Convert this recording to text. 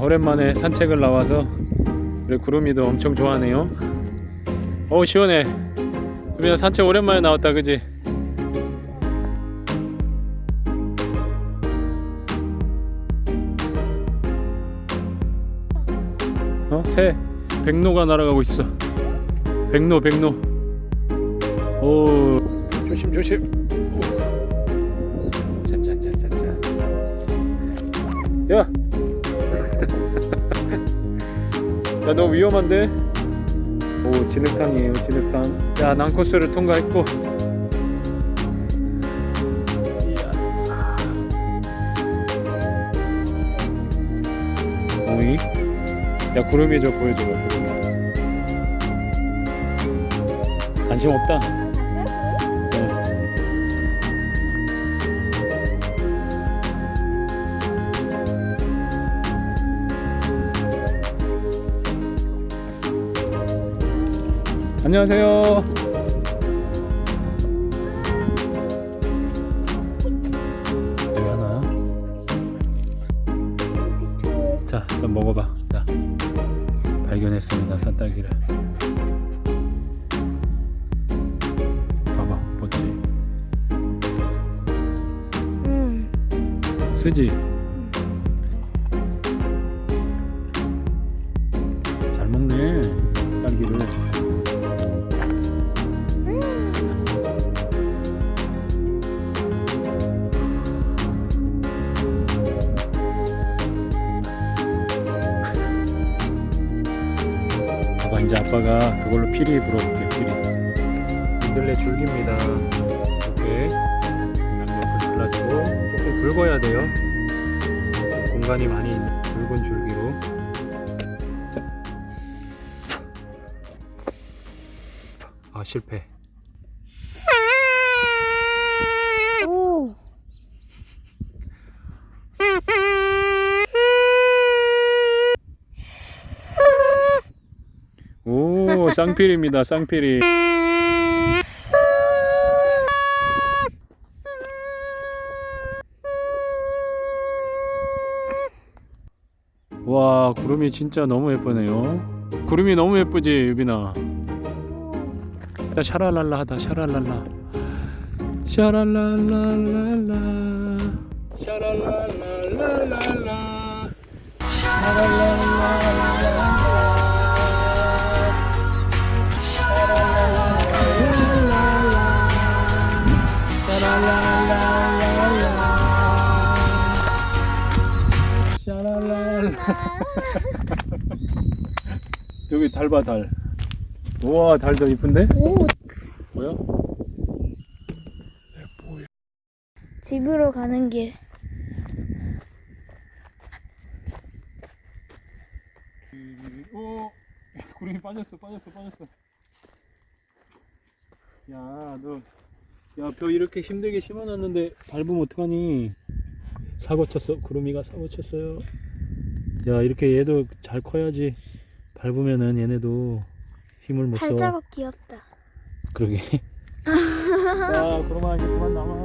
오랜만에 산책을 나와서 우리 구름이도 엄청 좋아하네요. 어우 시원해. 구름이야 산책 오랜만에 나왔다 그지? 어? 새 백로가 날아가고 있어. 백로 백로. 오 조심 조심. 짜짜짜짜짜. 야. 야, 너무 위험한데? 오, 진흙탕이에요, 진흙탕. 자, 난코스를 통과했고. 오이? 야, 구름이 저 보여줘봐, 구름이. 관심 없다. 안녕하세요. 여기 하나. 자, 일단 먹어봐. 자, 발견했습니다. 산딸기를. 봐봐, 멋지. 음. 쓰지. 이제 아빠가 그걸로 피리 불어볼게 피리. 민들레 줄기입니다. 이렇게 양옆을 잘라주고 조금 굵어야 돼요. 좀 공간이 많이 있는 굵은 줄기로. 아 실패 오 쌍피리입니다 쌍피리 와 구름이 진짜 너무 예쁘네요. 구름이 너무 예쁘지 유빈아. 자, 샤랄랄라 하다 샤랄랄라. 샤랄랄랄랄라. 샤랄랄랄랄라. 샤랄랄 저기 달 봐 달 우와 달도 이쁜데? 오. 뭐야? 집으로 가는 길. 오 구름이 빠졌어 빠졌어 빠졌어 야 너 야 벼 이렇게 힘들게 심어놨는데 밟으면 어떡하니 사고 쳤어 구름이가 사고 쳤어요 야 이렇게 얘도 잘 커야지. 밟으면은 얘네도 힘을 못 써. 발자국 귀엽다. 그러게. 야 구름아 이제 그만 나와